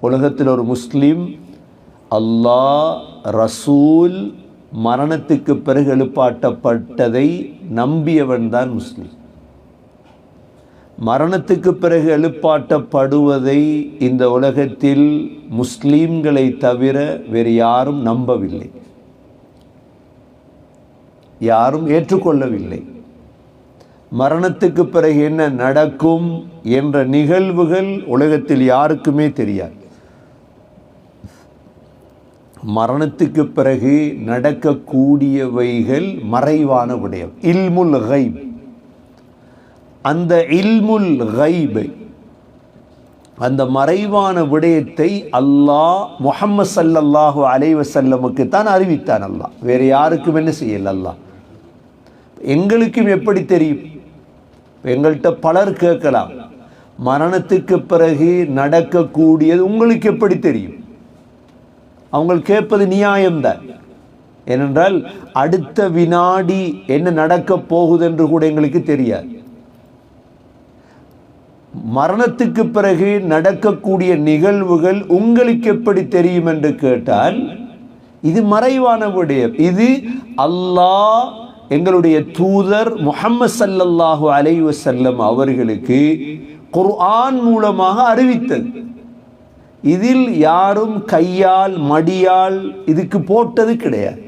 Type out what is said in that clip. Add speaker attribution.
Speaker 1: உலகத்தில் ஒரு முஸ்லீம் அல்லாஹ் ரசூல் மரணத்துக்கு பிறகு எழுப்பாட்டப்பட்டதை நம்பியவன் தான் முஸ்லீம். மரணத்துக்கு பிறகு எழுப்பாட்டப்படுவதை இந்த உலகத்தில் முஸ்லீம்களை தவிர வேறு யாரும் நம்பவில்லை. யாரும் ஏற்றுக்கொள்ளவில்லை. மரணத்துக்கு பிறகு என்ன நடக்கும் என்ற நிகழ்வுகள் உலகத்தில் யாருக்குமே தெரியாது. மரணத்துக்கு பிறகு நடக்கக்கூடியவைகள் மறைவான விடயம் இல்முல் கைப் அந்த இல்முல் கைபை அந்த மறைவான விடயத்தை அல்லாஹ் முஹம்மது சல்லல்லாஹு அலைவசல்லமுக்கு தான் அறிவித்தான் அல்லாஹ். வேறு யாருக்கும் என்ன செய்யல அல்லாஹ். எங்களுக்கும் எப்படி தெரியும்? எங்கள்கிட்ட பலர் கேட்கலாம். மரணத்துக்கு பிறகு நடக்கக்கூடியது உங்களுக்கு எப்படி தெரியும்? அவங்க கேட்பது நியாயம்தான். ஏனென்றால் அடுத்த வினாடி என்ன நடக்கப் போகுது என்று கூட எங்களுக்கு தெரியாது. மரணத்துக்கு பிறகு நடக்கக்கூடிய நிகழ்வுகள் உங்களுக்கு எப்படி தெரியும் என்று கேட்டால் இது மறைவான விடயம். இது அல்லாஹ் எங்களுடைய தூதர் முஹம்மது சல்லல்லாஹு அலைவசல்லம் அவர்களுக்கு குர்ஆன் மூலமாக அறிவித்தது. இதில் யாரும் கையால் மடியால் இதுக்கு போட்டது கிடையாது.